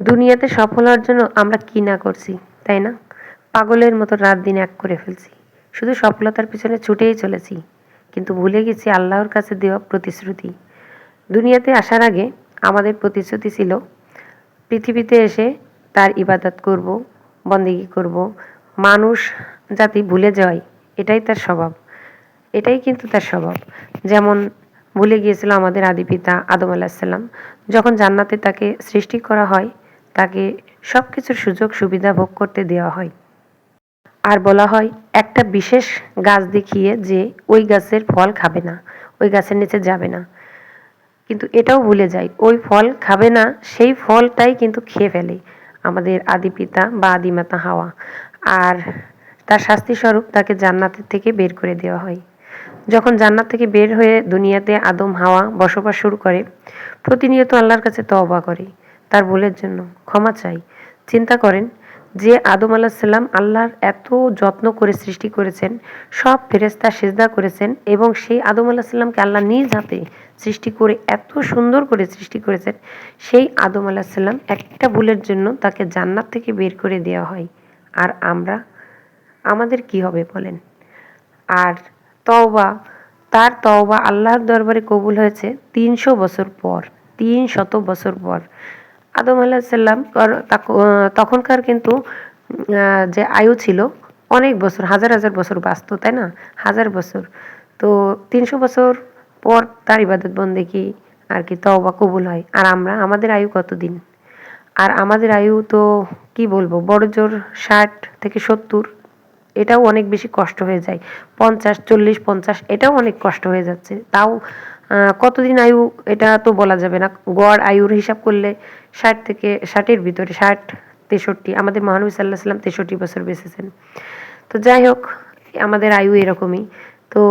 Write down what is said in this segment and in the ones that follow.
দুনিয়াতে সফল হওয়ার জন্য আমরা কি না করছি, তাই না? পাগলের মতো রাত দিন এক করে ফেলছি। শুধু সফলতার পিছনে ছুটেই চলেছি, কিন্তু ভুলে গেছি আল্লাহর কাছে দেওয়া প্রতিশ্রুতি। দুনিয়াতে আসার আগে আমাদের প্রতিশ্রুতি ছিল, পৃথিবীতে এসে তার ইবাদত করব, বন্দেগি করব। মানুষ জাতি ভুলে যায় এটাই তার স্বভাব। এটাই কিন্তু তার স্বভাব। যেমন ভুলে গিয়েছিল আমাদের আদি পিতা আদম আলাহিসাল্লাম যখন জান্নাতে তাকে সৃষ্টি করা হয় তাকে সব কিছুর সুযোগ সুবিধা ভোগ করতে দেওয়া হয়। আর বলা হয়, একটা বিশেষ গাছ দেখিয়ে যে ওই গাছের ফল খাবে না, ওই গাছের নিচে যাবে না। কিন্তু এটাও ভুলে যায় ওই ফল খাবে না, সেই ফলটাই কিন্তু খেয়ে ফেলে আমাদের আদি পিতা বা আদিমাতা হাওয়া। আর তার শাস্তি স্বরূপ তাকে জান্নাতের থেকে বের করে দেওয়া হয়। যখন জান্নাত থেকে বের হয়ে দুনিয়াতে আদম, হাওয়া বসবাস শুরু করে, প্রতিনিয়ত আল্লাহর কাছে তওবা করে। তার ভুলের জন্য। ক্ষমা চাই। চিন্তা করেন যে আদম আলাহিসাল্লাম আল্লাহর এত যত্ন করে সৃষ্টি করেছেন, সব ফেরেস্তা সেজদা করেছেন এবং সেই আদম আলাহিসাল্লামকে আল্লাহ নিজ হাতে সৃষ্টি করে এত সুন্দর করে সৃষ্টি করেছেন, সেই আদম আলাহিসাল্লাম একটা ভুলের জন্য তাকে জান্নাত থেকে বের করে দেওয়া হয়। আর আমরা, আমাদের কি হবে বলেন? আর তওবা, তার তওবা আল্লাহর দরবারে কবুল হয়েছে তিনশো বছর পর তিন শত বছর পর। আদম আলাহিসাল্লাম তখনকার কিন্তু যে আয়ু ছিল, অনেক বছর, হাজার হাজার বছর বাঁচত, তাই না? হাজার বছর। তো তিনশো বছর পর তার ইবাদত বন্দেকি আর কি তওবা কবুল হয়। আর আমরা, আমাদের আয়ু কতদিন? আর আমাদের আয়ু তো, কি বলব, বড় জোর ষাট থেকে সত্তর, এটাও অনেক বেশি কষ্ট হয়ে যায়। পঞ্চাশ, চল্লিশ, পঞ্চাশ, এটাও অনেক কষ্ট হয়ে যাচ্ছে। তাও কতদিন আয়ু এটা তো বলা যাবে না। গড় আয়ুর হিসাব করলে ষাট থেকে ষাটের ভিতরে, ষাট, তেষট্টি, আমাদের মহানবী সাল্লাহ সাল্লাম তেষট্টি বছর বেঁচেছেন। তো যাই হোক, আমাদের আয়ু এরকমই। তো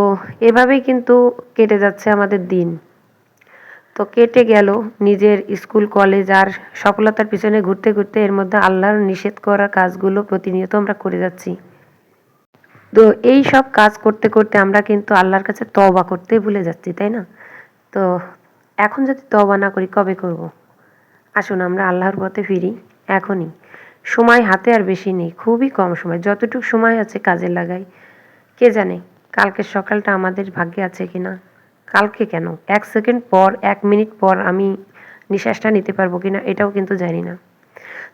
এভাবেই কিন্তু কেটে যাচ্ছে আমাদের দিন। তো কেটে গেল নিজের স্কুল, কলেজ আর সফলতার পিছনে ঘুরতে ঘুরতে এর মধ্যে আল্লাহর নিষেধ করা কাজগুলো প্রতিনিয়ত আমরা করে যাচ্ছি। তো এই সব কাজ করতে করতে আমরা কিন্তু আল্লাহর কাছে তবা করতে ভুলে যাচ্ছি, তাই না? তো এখন যদি তবা না করি, কবে করব। আসুন, আমরা আল্লাহর পথে ফিরি, এখনই। সময় হাতে আর বেশি নেই, খুবই কম সময়। যতটুকু সময় আছে কাজে লাগাই। কে জানে, কালকের সকালটা আমাদের ভাগ্যে আছে কি না কালকে কেন? এক সেকেন্ড পর, এক মিনিট পর আমি নিঃশ্বাসটা নিতে পারব কি না এটাও কিন্তু জানি না।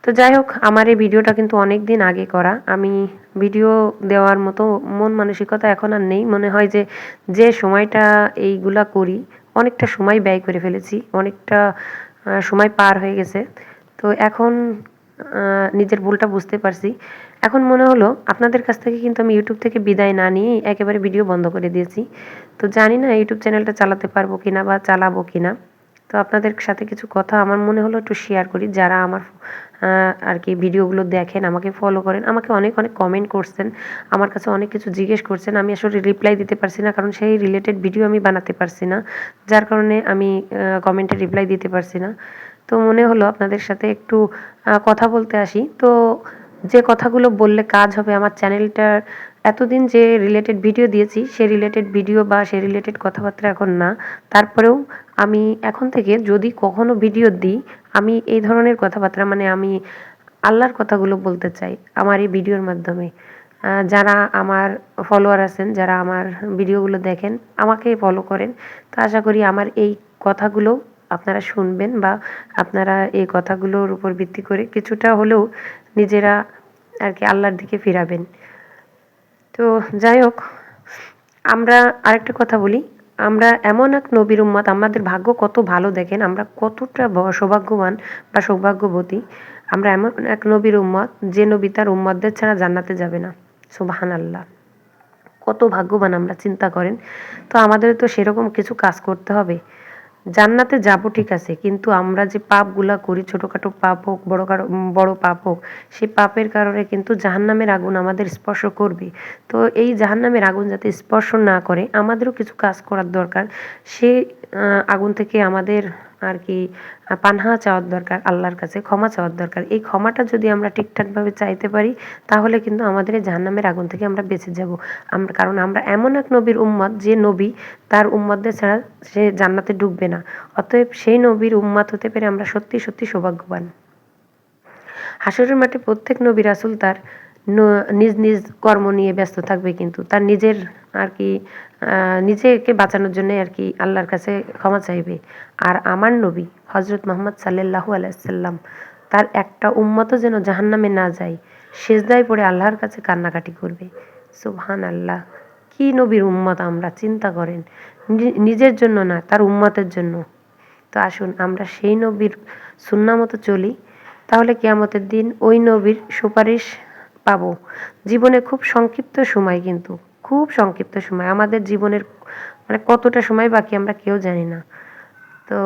তো যাই হোক, আমার এই ভিডিওটা কিন্তু অনেক দিন আগে করা। আমি ভিডিও দেওয়ার মতো মন মানসিকতা এখন আর নেই। মনে হয় যে যে সময়টা এইগুলা করি অনেকটা সময় ব্যয় করে ফেলেছি, অনেকটা সময় পার হয়ে গেছে। তো এখন নিজের ভুলটা বুঝতে পারছি। এখন মনে হলো আপনাদের কাছ থেকে কিন্তু আমি ইউটিউব থেকে বিদায় না নিয়ে একেবারে ভিডিও বন্ধ করে দিয়েছি। তো জানি না ইউটিউব চ্যানেলটা চালাতে পারব কিনা বা চালাবো কিনা। তো আপনাদের সাথে কিছু কথা আমার মনে হলো একটু শেয়ার করি। যারা আমার আর কি ভিডিওগুলো দেখেন, আমাকে ফলো করেন, আমাকে অনেক অনেক কমেন্ট করছেন, আমার কাছে অনেক কিছু জিজ্ঞেস করছেন, আমি আসলে রিপ্লাই দিতে পারছি না, কারণ সেই রিলেটেড ভিডিও আমি বানাতে পারছি না। যার কারণে আমি কমেন্টে রিপ্লাই দিতে পারছি না। তো মনে হলো আপনাদের সাথে একটু কথা বলতে আসি। তো যে কথাগুলো বললে কাজ হবে আমার চ্যানেলটার এতদিন যে রিলেটেড ভিডিও দিয়েছি, সে রিলেটেড ভিডিও বা সে রিলেটেড কথাবার্তা এখন না। তারপরেও আমি এখন থেকে যদি কখনো ভিডিও দিই, আমি এই ধরনের কথাবার্তা মানে আমি আল্লাহর কথাগুলো বলতে চাই আমার এই ভিডিওর মাধ্যমে। যারা আমার ফলোয়ার আছেন, যারা আমার ভিডিওগুলো দেখেন, আমাকে ফলো করেন, তো আশা করি আমার এই কথাগুলো আপনারা শুনবেন বা আপনারা এই কথাগুলোর উপর ভিত্তি করে কিছুটা হলেও নিজেরা আর কি আল্লাহর দিকে ফিরাবেন। তো যাই হোক, আমরা আরেকটা কথা বলি। আমরা এমন এক নবীর উম্মাদ আমাদের ভাগ্য কত ভালো দেখেন, আমরা কতটা সৌভাগ্যবান বা সৌভাগ্যবতী। আমরা এমন এক নবীর উম্মত, যে নবী তার উম্মতদের ছাড়া জান্নাতে যাবে না। সুবাহান আল্লাহ কত ভাগ্যবান আমরা, চিন্তা করেন। তো আমাদের তো সেরকম কিছু কাজ করতে হবে। জান্নাতে যাব ঠিক আছে, কিন্তু আমরা যে পাপগুলা করি, ছোটখাটো পাপ হোক, বড় বড় পাপ হোক, সেই পাপের কারণে কিন্তু জাহান্নামের আগুন আমাদের স্পর্শ করবে। তো এই জাহান্নামের আগুন যাতে স্পর্শ না করে, আমাদেরও কিছু কাজ করার দরকার। সেই আগুন থেকে আমাদের আর কি পানহা চাওয়ার দরকার, আল্লাহর কাছে ক্ষমা চাওয়ার দরকার। এই ক্ষমাটা যদি আমরা ঠিকঠাকভাবে চাইতে পারি, তাহলে কিন্তু আমাদের এই জাহান্নামের আগুন থেকে আমরা বেঁচে যাব। আমরা, কারণ আমরা এমন এক নবীর উম্মত, যে নবী তার উম্মতদের ছাড়া সে জান্নাতে ঢুকবে না। অতএব সেই নবীর উম্মাত হতে পেরে আমরা সত্যি সত্যি সৌভাগ্যবান। হাসরের মাঠে প্রত্যেক নবী রাসুল তার নিজ নিজ কর্ম নিয়ে ব্যস্ত থাকবে কিন্তু তার নিজের আর কি নিজেকে বাঁচানোর জন্য আর কি আল্লাহর কাছে ক্ষমা চাইবে। আর আমার নবী হজরত মোহাম্মদ সাল্লাল্লাহু আলাইসাল্লাম তার একটা উম্মতও যেন জাহান্নামে না যায়, সেজদায় পড়ে আল্লাহর কাছে কান্নাকাটি করবে। সুবহান আল্লাহ কি নবীর উম্মত আমরা, চিন্তা করেন। নিজের জন্য না, তার উম্মতের জন্য। তো আসুন আমরা সেই নবীর সুন্না মতো চলি, তাহলে কেয়ামতের দিন ওই নবীর সুপারিশ পাবো। জীবনে খুব সংক্ষিপ্ত সময় কিন্তু, খুব সংক্ষিপ্ত সময়। আমাদের জীবনের মানে কতটা সময় বাকি আমরা কেউ জানি না। তো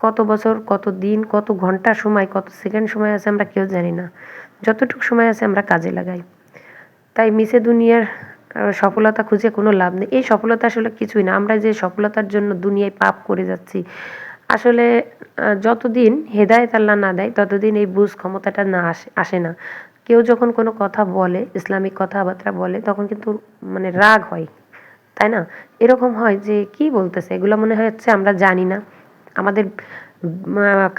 কত বছর, কত দিন, কত ঘণ্টা সময়, কত সেকেন্ড সময় আছে আমরা কেউ জানি না। যতটুকু সময় আছে আমরা কাজে লাগাই। তাই মিশে দুনিয়ার সফলতা খুঁজে কোনো লাভ নেই। এই সফলতা আসলে কিছুই না। আমরা যে সফলতার জন্য দুনিয়ায় পাপ করে যাচ্ছি, আসলে যতদিন হেদায়েত আল্লাহ না দেয়, ততদিন এই বুঝ ক্ষমতাটা না আসে আসে না। কেউ যখন কোনো কথা বলে, ইসলামিক কথাবার্তা বলে, তখন কিন্তু মানে রাগ হয়, তাই না? এরকম হয় যে কি বলতেছে? এগুলো মনে হচ্ছে আমরা জানি না। আমাদের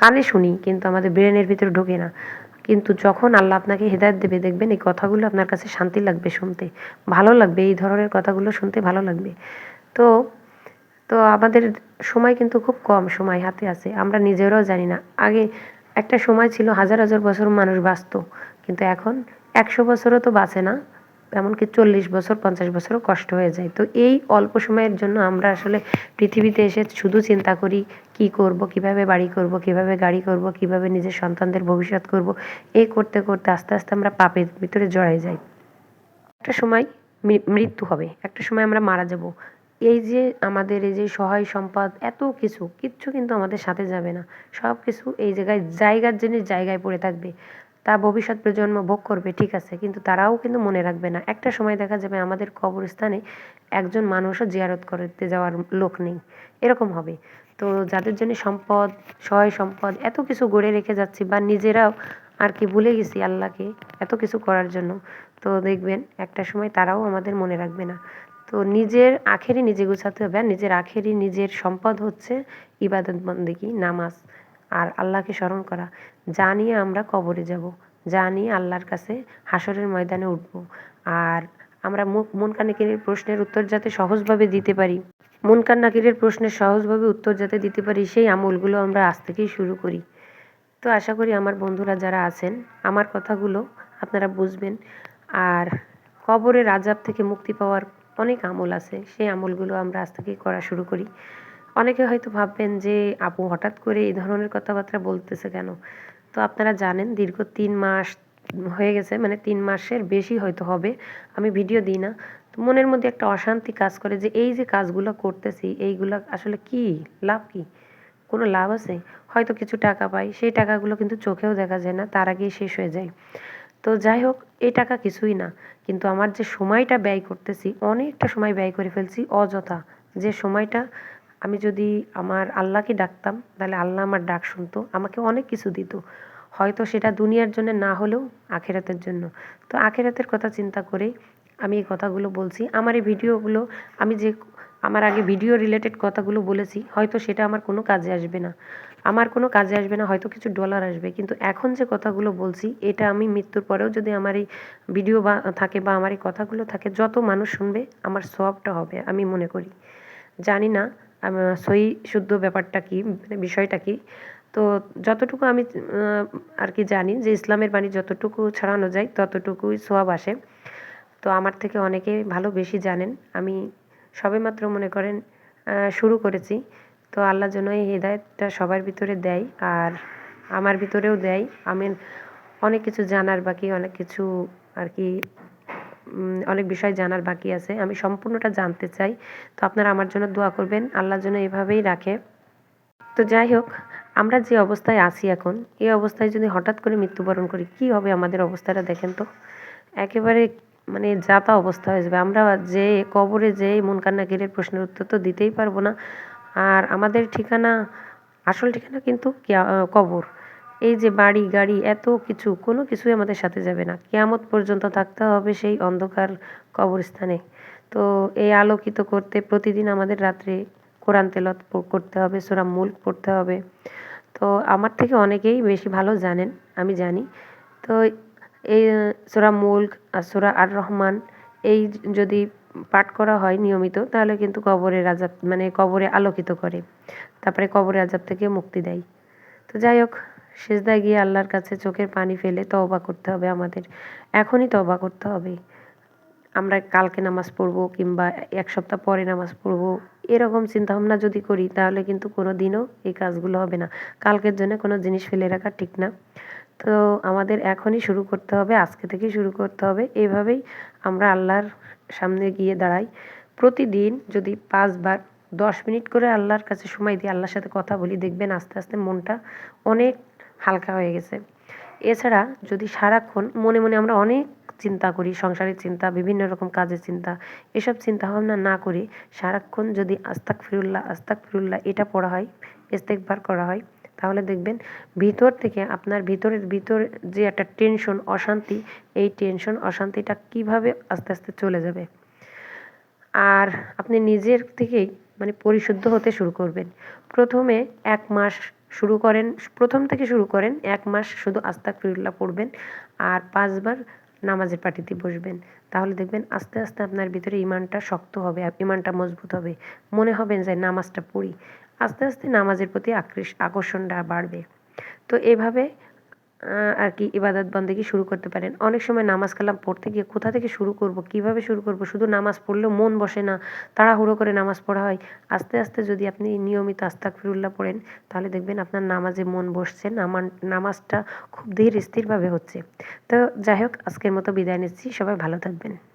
কানে শুনি, কিন্তু আমাদের ব্রেনের ভিতরে ঢোকে না। কিন্তু যখন আল্লাহ আপনাকে হেদায়ত দেবে, দেখবেন এই কথাগুলো আপনার কাছে শান্তি লাগবে শুনতে। ভালো লাগবে, এই ধরনের কথাগুলো শুনতে ভালো লাগবে। তো তো আমাদের সময় কিন্তু খুব কম, সময় হাতে আছে। আমরা নিজেরাও জানি না। আগে একটা সময় ছিল হাজার হাজার বছর মানুষ বাঁচত। কিন্তু এখন একশো বছরও তো বাঁচে না, এমনকি চল্লিশ বছর, পঞ্চাশ বছরও কষ্ট হয়ে যায়। তো এই অল্প সময়ের জন্য আমরা আসলে পৃথিবীতে এসে শুধু চিন্তা করি, কি করব, কীভাবে বাড়ি করব, কীভাবে গাড়ি করব, কীভাবে নিজের সন্তানদের ভবিষ্যৎ করব এই করতে করতে আস্তে আস্তে আমরা পাপের ভিতরে জড়াই যাই। একটা সময় মৃত্যু হবে, একটা সময় আমরা মারা যাব। এই যে আমাদের এই যে সহায় সম্পদ, এত কিছু, কিচ্ছু কিন্তু আমাদের সাথে যাবে না। সব কিছু এই জায়গায়, জায়গার জিনিস জায়গায় পড়ে থাকবে। তা ভবিষ্যৎ প্রজন্ম ভোগ করবে, ঠিক আছে। কিন্তু তারাও কিন্তু মনে রাখবে না। একটা সময় দেখা যাবে আমাদের কবরস্থানে একজন মানুষও জিয়ারত করতে যাওয়ার লোক নেই। এরকম হবে। তো যাদের জন্য সম্পদ, সহায় সম্পদ, এত কিছু গড়ে রেখে যাচ্ছি বা নিজেরাও আর কি ভুলে গেছি আল্লাহকে এত কিছু করার জন্য, তো দেখবেন একটা সময় তারাও আমাদের মনে রাখবে না। তো নিজের আখেরই নিজে গুছাতে হবে আর নিজের আখেরই নিজের সম্পদ হচ্ছে ইবাদত বন্দেগী, নামাজ। আর আল্লাহকে স্মরণ করা। যা নিয়ে আমরা কবরে যাব, যা নিয়ে আল্লাহর কাছে হাসরের ময়দানে উঠব। আর আমরা মুখ মনকান নাকিরের প্রশ্নের উত্তর যাতে সহজভাবে দিতে পারি মনকান নাকিরের প্রশ্নের সহজভাবে উত্তর যাতে দিতে পারি, সেই আমলগুলো আমরা আজ থেকেই শুরু করি। তো আশা করি আমার বন্ধুরা যারা আছেন, আমার কথাগুলো আপনারা বুঝবেন। আর কবরের আজাব থেকে মুক্তি পাওয়ার অনেক আমল আছে, সেই আমলগুলো আমরা আজ থেকেই করা শুরু করি। অনেকে হয়তো ভাববেন যে, আপু হঠাৎ করে এই ধরনের কথাবার্তা বলতেছে কেন? তো আপনারা জানেন, দীর্ঘ তিন মাস হয়ে গেছে মানে তিন মাসের বেশি হয়তো হবে, আমি ভিডিও দিই না। তো মনের মধ্যে একটা অশান্তি কাজ করে যে, এই যে কাজগুলো করতেছি, এইগুলা আসলে কি? লাভ কি? কোনো লাভ আছে? হয়তো কিছু টাকা পাই। সেই টাকাগুলো কিন্তু চোখেও দেখা যায় না, তার আগেই শেষ হয়ে যায়। তো যাই হোক, এই টাকা কিছুই না, কিন্তু আমার যে সময়টা ব্যয় করতেছি, অনেকটা সময় ব্যয় করে ফেলছি অযথা। যে সময়টা আমি যদি আমার আল্লাহকে ডাকতাম, তাহলে আল্লাহ আমার ডাক শুনতো, আমাকে অনেক কিছু দিত। হয়তো সেটা দুনিয়ার জন্য না হলেও আখেরাতের জন্য। তো আখেরাতের কথা চিন্তা করে আমি এই কথাগুলো বলছি। আমার এই ভিডিওগুলো, আমি যে, আমার আগে ভিডিও রিলেটেড কথাগুলো বলেছি, হয়তো সেটা আমার কোনো কাজে আসবে না। আমার কোনো কাজে আসবে না, হয়তো কিছু ডলার আসবে। কিন্তু এখন যে কথাগুলো বলছি, এটা আমি মৃত্যুর পরেও যদি আমার এই ভিডিও বা, থাকে বা আমার এই কথাগুলো থাকে, যত মানুষ শুনবে, আমার সবটা হবে, আমি মনে করি। জানি না সই শুদ্ধ ব্যাপারটা কি মানে বিষয়টা কি? তো যতটুকু আমি আর কি জানি যে ইসলামের বাণী যতটুকু ছড়ানো যায়, ততটুকুই সোয়াব আসে। তো আমার থেকে অনেকে ভালো বেশি জানেন। আমি সবেমাত্র মনে করেন শুরু করেছি। তো আল্লাহ যেন এই হৃদায়তটা সবার ভিতরে দেয় আর আমার ভিতরেও দেয়। আমি অনেক কিছু জানার বাকি, অনেক কিছু আর কি অনেক বিষয় জানার বাকি আছে। আমি সম্পূর্ণটা জানতে চাই। তো আপনারা আমার জন্য দোয়া করবেন। আল্লাহ যেন এভাবেই রাখে। তো যাই হোক, আমরা যে অবস্থায় আছি এখন, এই অবস্থায় যদি হঠাৎ করে মৃত্যুবরণ করি, কি হবে আমাদের অবস্থাটা দেখেন তো? একেবারে মানে যাতা অবস্থা হয়ে যাবে। আমরা যে কবরে যে মন কান্না গিরের প্রশ্নের উত্তর তো দিতেই পারব না। আর আমাদের ঠিকানা, আসল ঠিকানা কিন্তু কবর। এই যে বাড়ি, গাড়ি, এত কিছু, কোনো কিছুই আমাদের সাথে যাবে না। কেয়ামত পর্যন্ত থাকতে হবে সেই অন্ধকার কবরস্থানে। তো এই আলোকিত করতে প্রতিদিন আমাদের রাত্রে কোরআন তেলত করতে হবে, সূরা মুল্ক পড়তে হবে। তো আমার থেকে অনেকেই বেশি ভালো জানেন, আমি জানি। তো এই সোরা মুল্ক আর সোরা আর রহমান এই যদি পাঠ করা হয় নিয়মিত, তাহলে কিন্তু কবরের আজাব মানে কবরে আলোকিত করে। তারপরে কবরের আজাব থেকে মুক্তি দেয়। তো যাই হোক সেজদায় গিয়ে আল্লাহর কাছে চোখের পানি ফেলে তওবা করতে হবে আমাদের। এখনই তওবা করতে হবে। আমরা কালকে নামাজ পড়ব কিংবা এক সপ্তাহ পরে নামাজ পড়ব, এরকম চিন্তাভাবনা যদি করি, তাহলে কিন্তু কোনো দিনও এই কাজগুলো হবে না। কালকের জন্য কোনো জিনিস ফেলে রাখা ঠিক না। তো আমাদের এখনই শুরু করতে হবে, আজকে থেকেই শুরু করতে হবে। এভাবেই আমরা আল্লাহর সামনে গিয়ে দাঁড়াই। প্রতিদিন যদি পাঁচবার দশ মিনিট করে আল্লাহর কাছে সময় দিয়ে আল্লাহর সাথে কথা বলি, দেখবেন আস্তে আস্তে মনটা অনেক হালকা হয়ে গেছে। এছাড়া যদি সারাক্ষণ মনে মনে আমরা অনেক চিন্তা করি, সংসারের চিন্তা, বিভিন্ন রকম কাজের চিন্তা, এসব চিন্তা ভাবনা না করে সারাক্ষণ যদি আস্তাক ফিরুল্লাহ আস্তাক ফিরুল্লাহ এটা পড়া হয় ইস্তেকবার করা হয়, তাহলে দেখবেন ভিতর থেকে আপনার ভিতরের ভিতর যে একটা টেনশন, অশান্তি, এই টেনশন, অশান্তিটা কীভাবে আস্তে আস্তে চলে যাবে? আর আপনি নিজের থেকেই মানে পরিশুদ্ধ হতে শুরু করবেন। প্রথমে এক মাস শুরু করেন, প্রথম থেকে শুরু করেন, এক মাস শুধু আস্তাক ফিরুল্লাহ পড়বেন আর পাঁচবার নামাজের পাটিতে বসবেন। তাহলে দেখবেন আস্তে আস্তে আপনার ভিতরে ইমানটা শক্ত হবে, ইমানটা মজবুত হবে। মনে হবে যে নামাজটা পড়ি। আস্তে আস্তে নামাজের প্রতি আকর্ষণটা বাড়বে। তো এভাবে আর কি ইবাদত বন্দেগি শুরু করতে পারেন। অনেক সময় নামাজ কালাম পড়তে গিয়ে কোথা থেকে শুরু করব, কীভাবে শুরু করব? শুধু নামাজ পড়লেও মন বসে না, তাড়াহুড়ো করে নামাজ পড়া হয়। আস্তে আস্তে যদি আপনি নিয়মিত আস্তাক ফিরুল্লাহ পড়েন, তাহলে দেখবেন আপনার নামাজে মন বসছে, নামান, নামাজটা খুব ধীর স্থিরভাবে হচ্ছে। তো যাই হোক, আজকের মতো বিদায় নিচ্ছি, সবাই ভালো থাকবেন।